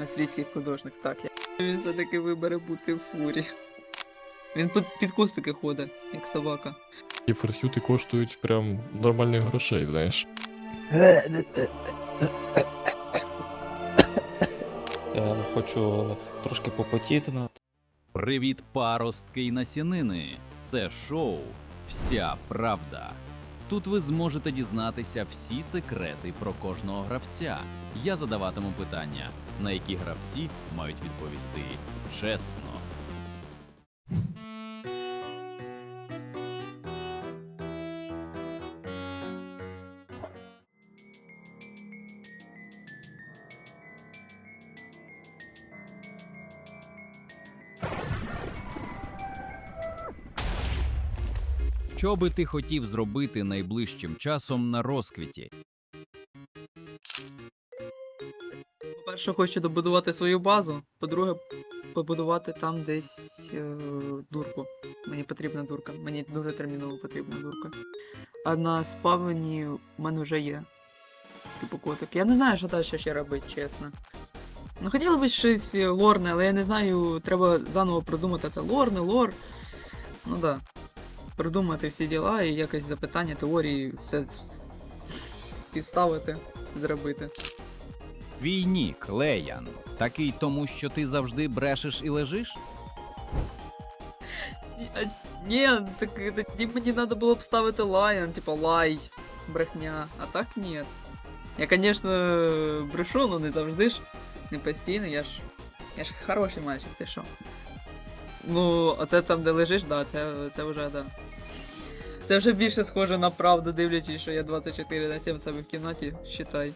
Австрійський художник, так. Він все-таки вибере бути в фурі. Він під, під кустики ходить, як собака. І форсюти коштують прям нормальних грошей, знаєш. Я хочу трошки попотіти на Привіт, паростки й насінини! Це шоу Вся правда. Тут ви зможете дізнатися всі секрети про кожного гравця. Я задаватиму питання, на які гравці мають відповісти чесно. Що би ти хотів зробити найближчим часом на розквіті? По-перше, хочу добудувати свою базу. По-друге, побудувати там десь е, дурку. Мені потрібна дурка. Мені дуже терміново потрібна дурка. А на спавні в мене вже є. Типу котик. Я не знаю, що далі ще робити, чесно. Ну хотіло б щось лорне, але я не знаю, треба заново придумати це лор, не лор. Ну да. Придумати всі діла і якось запитання, теорії, все співставити, зробити. Твій нік, Леян, такий тому, що ти завжди брешеш і лежиш? Ні, Ні, так тоді мені треба було б ставити лайон, типа лай, брехня, а так ні. Я, звісно, брешу, але не завжди ж. Не постійно, я ж. Я ж хороший мальчик, ти що? Ну, а це там, де лежиш, да, це, це вже да. Це вже більше схоже на правду, дивлячись, що я 24 на 7 себе в кімнаті, считай.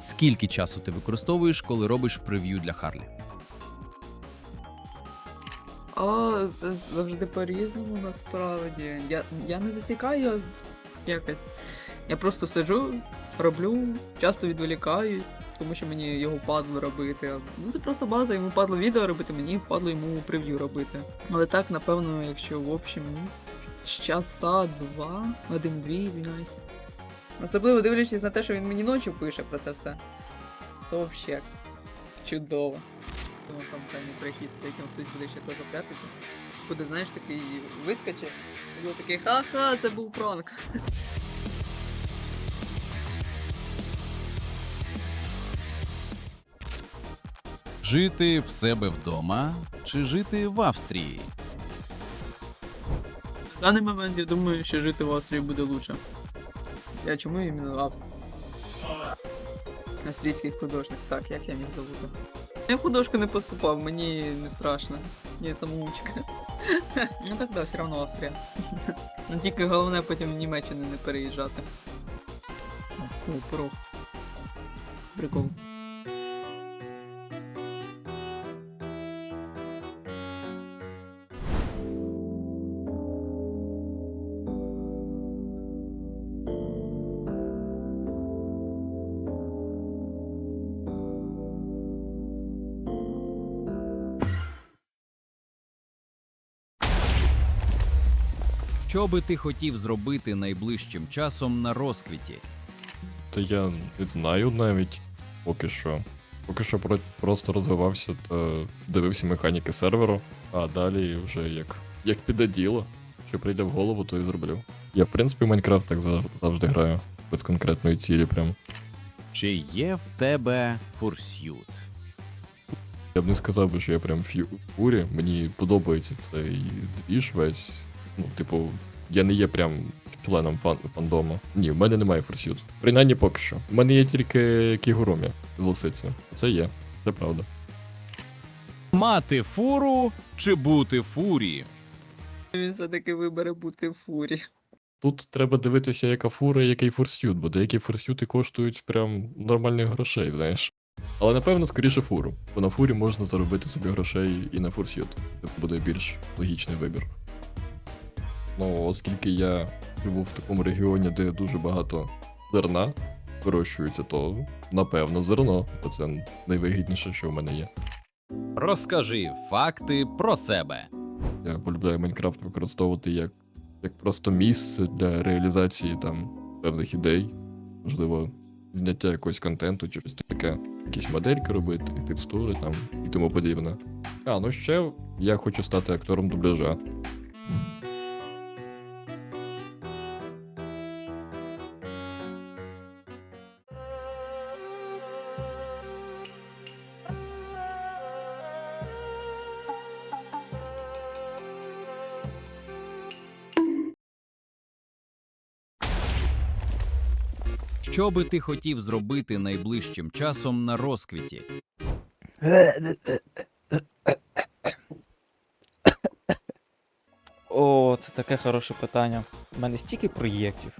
Скільки часу ти використовуєш, коли робиш прев'ю для Харлі? А, це завжди по-різному насправді. Я, я не засікаю якось. Я просто сиджу, роблю, часто відволікаю, тому що мені його впадло робити. Ну це просто база, йому впадло відео робити, мені впадло йому прев'ю робити. Але так, напевно, якщо в общем, з часа два, один-дві, звіняюсь. Особливо дивлячись на те, що він мені ночі пише про це все. То взагалі чудово. Тому там крайній прохід, за яким хтось буде ще теж прятатися. Буде, знаєш, такий вискоче, буде такий ха-ха, це був пранк. Жити в себе вдома чи жити в Австрії? В даний момент я думаю, що жити в Австрії буде лучше. Я чому іменно Австрія? Австрійський художник, так, як я міг забути. Я в художку не поступав, мені не страшно. Я самоучка. ну так да, все одно Австрія. ну тільки головне потім в Німеччину не переїжджати. О, порог. Прикол. Що би ти хотів зробити найближчим часом на розквіті? Та я не знаю навіть поки що. Поки що про- просто розвивався та дивився механіки серверу, а далі вже як, як піде діло. Що прийде в голову, то і зроблю. Я, в принципі, в Майнкрафт так зав- завжди граю, без конкретної цілі прям. Чи є в тебе фурсют? Я б не сказав би, що я прям ф'ю- фурі. Мені подобається цей двіж весь. Ну, типу, я не є прям членом фан фандому. Ні, в мене немає форсют. Принаймні поки що. У мене є тільки Кігурумі з лисицею. Це є, це правда. Мати фуру чи бути фурі? Він все-таки вибере бути фурі. Тут треба дивитися, яка фура і який форсют, бо деякі форсюти коштують прям нормальних грошей, знаєш. Але напевно скоріше фуру, бо на фурі можна заробити собі грошей і на форсют. Це буде більш логічний вибір. Ну, оскільки я живу в такому регіоні, де дуже багато зерна вирощується, то напевно зерно, бо це найвигідніше, що в мене є. Розкажи факти про себе. Я полюбляю Майнкрафт використовувати як, як просто місце для реалізації там певних ідей, можливо, зняття якогось контенту чи щось таке. якісь модельки робити, текстури там і тому подібне. А, ну ще я хочу стати актором дубляжа. Що би ти хотів зробити найближчим часом на розквіті? О, це таке хороше питання. У мене стільки проєктів.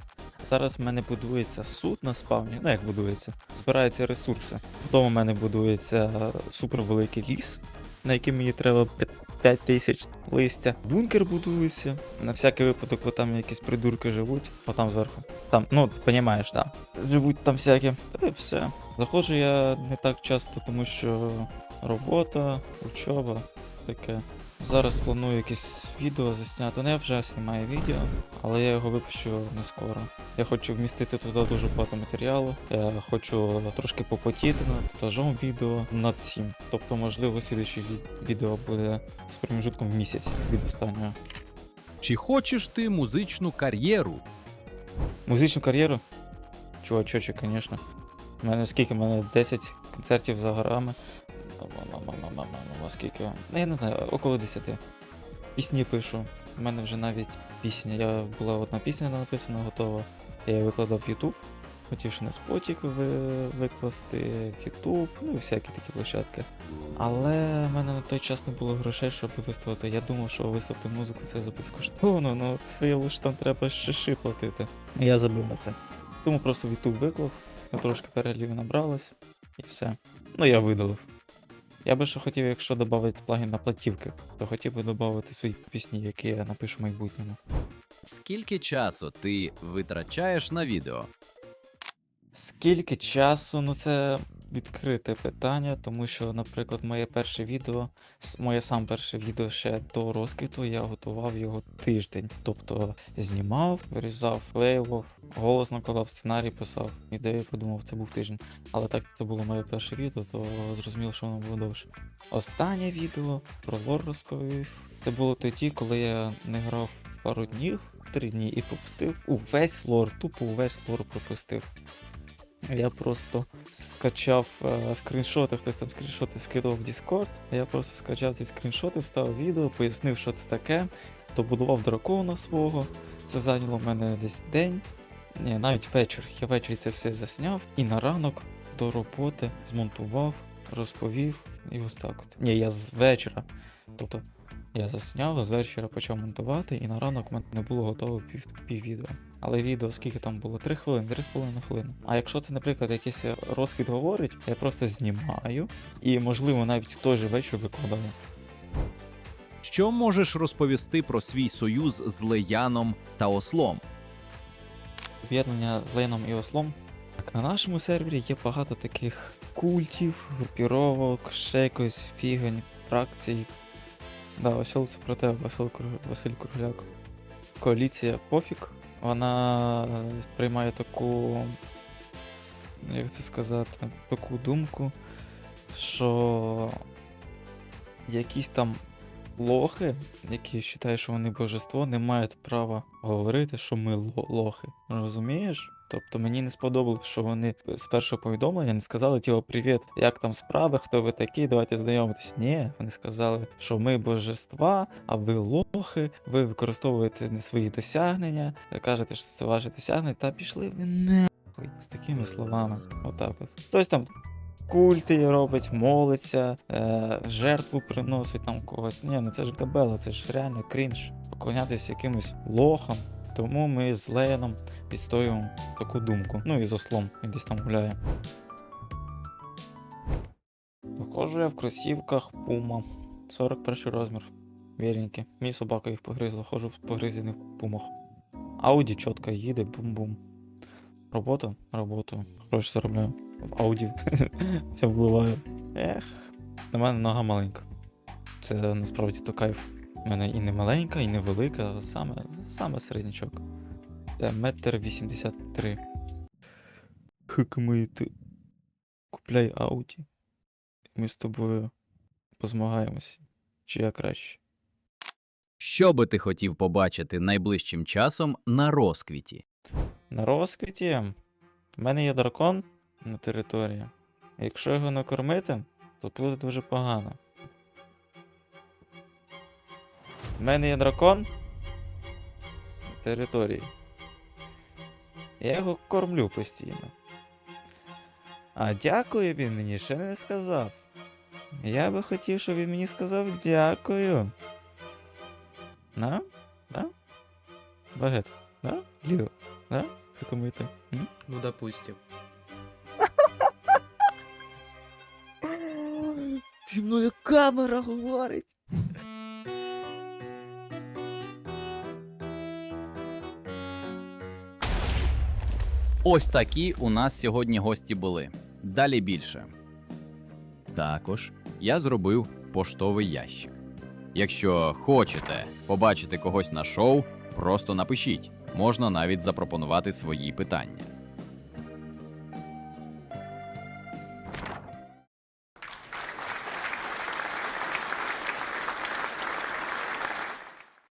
Зараз в мене будується суд на спавні. Ну як будується? Збираються ресурси. Вдома в мене будується супервеликий ліс, на який мені треба 5 тисяч листя. Бункер будується. На всякий випадок, бо там якісь придурки живуть. Отам зверху. Там, ну, ти розумієш, так. Живуть там всякі. Та і все. Заходжу я не так часто, тому що робота, учоба, таке. Зараз планую якесь відео засняти. Ну, я вже знімаю відео, але я його випущу не скоро. Я хочу вмістити туди дуже багато матеріалу. Я хочу трошки попотіти над монтажом відео над всім. Тобто, можливо, слідуюче відео буде з проміжутком в місяць від останнього. Чи хочеш ти музичну кар'єру? Музичну кар'єру? Чувачочок, звісно. У мене скільки? У мене 10 концертів за горами. Скільки? Я не знаю, около 10. Пісні пишу. У мене вже навіть пісня. Я була одна пісня написана, готова. Я її викладав в YouTube. Хотів ще на ви- викласти, в YouTube, ну і всякі такі площадки. Але в мене на той час не було грошей, щоб виставити. Я думав, що виставити музику це безкоштовно, виявилося, що там треба шиши платити. Я забив на це. Тому просто в YouTube виклав, я трошки переглядів набралось, і все. Ну я видалив. Я би ще хотів, якщо додати плагін на платівки, то хотів би додати свої пісні, які я напишу в майбутньому. Скільки часу ти витрачаєш на відео? Скільки часу? Ну це відкрите питання, тому що, наприклад, моє перше відео, моє сам перше відео ще до розквіту, я готував його тиждень. Тобто знімав, вирізав, клеював, голос накладав, сценарій писав, ідею подумав, це був тиждень. Але так як це було моє перше відео, то зрозуміло, що воно було довше. Останнє відео про лор розповів. Це було тоді, коли я не грав пару днів, три дні, і пропустив увесь лор, тупо увесь лор пропустив. Я просто скачав е, скріншоти, хтось там скріншоти скидав в Discord. Я просто скачав ці скріншоти, вставив відео, пояснив, що це таке, добудував дракона свого. Це зайняло в мене десь день, ні, навіть вечір. Я ввечері це все засняв і на ранок до роботи змонтував, розповів і ось так от. Ні, я з вечора. Тобто я засняв, з вечора почав монтувати, і на ранок в мене не було готово пів, пів відео. Але відео скільки там було? 3 хвилини, 3,5 хвилини. А якщо це, наприклад, якийсь розкид говорить, я просто знімаю і, можливо, навіть в той же вечір викладаю. Що можеш розповісти про свій союз з Леяном та Ослом? Об'єднання з Лейном і Ослом. Так, на нашому сервері є багато таких культів, групіровок, ще якось фігань, фракцій. Да, осел це про тебе, Василь Кругляк. Коаліція пофіг. Вона приймає таку. Як це сказати, таку думку, що якісь там лохи, які вважають, що вони божество, не мають права говорити, що ми лохи. Розумієш? Тобто мені не сподобалось, що вони з першого повідомлення не сказали, типу, привіт, як там справи, хто ви такі, давайте знайомитись. Ні, вони сказали, що ми божества, а ви лохи, ви використовуєте не свої досягнення, кажете, що це ваші досягнення, та пішли ви нахуй з такими словами. Отак от. Хтось там культи робить, молиться, е, жертву приносить там когось. Ні, ну це ж габела, це ж реально крінж. Поклонятися якимось лохам. Тому ми з Леєном відстоюємо таку думку. Ну і з ослом, він десь там гуляє. Виходжу я в кросівках Puma. 41 розмір. Віренькі. Мій собака їх погризла, ходжу в погризених пумах. Ауді чітко їде, бум-бум. Робота? Роботу. Гроші заробляю. В Ауді. Все впливає. Ех. На мене нога маленька. Це насправді то кайф. У мене і не маленька, і не велика, саме, саме середнячок. Метр вісімдесят три. Хикмити. купляй Ауді. Ми з тобою позмагаємося. Чи я краще? Що би ти хотів побачити найближчим часом на розквіті? На розквіті в мене є дракон на території. Якщо його не кормити, то буде дуже погано. В мене є дракон на території. Я його кормлю постійно. А дякую він мені ще не сказав. Я би хотів, щоб він мені сказав дякую. На? Да? Багет, да? Ліо, да? М? Ну, допустим. Зі мною камера говорить. Ось такі у нас сьогодні гості були. Далі більше. Також я зробив поштовий ящик. Якщо хочете побачити когось на шоу, просто напишіть. Можна навіть запропонувати свої питання.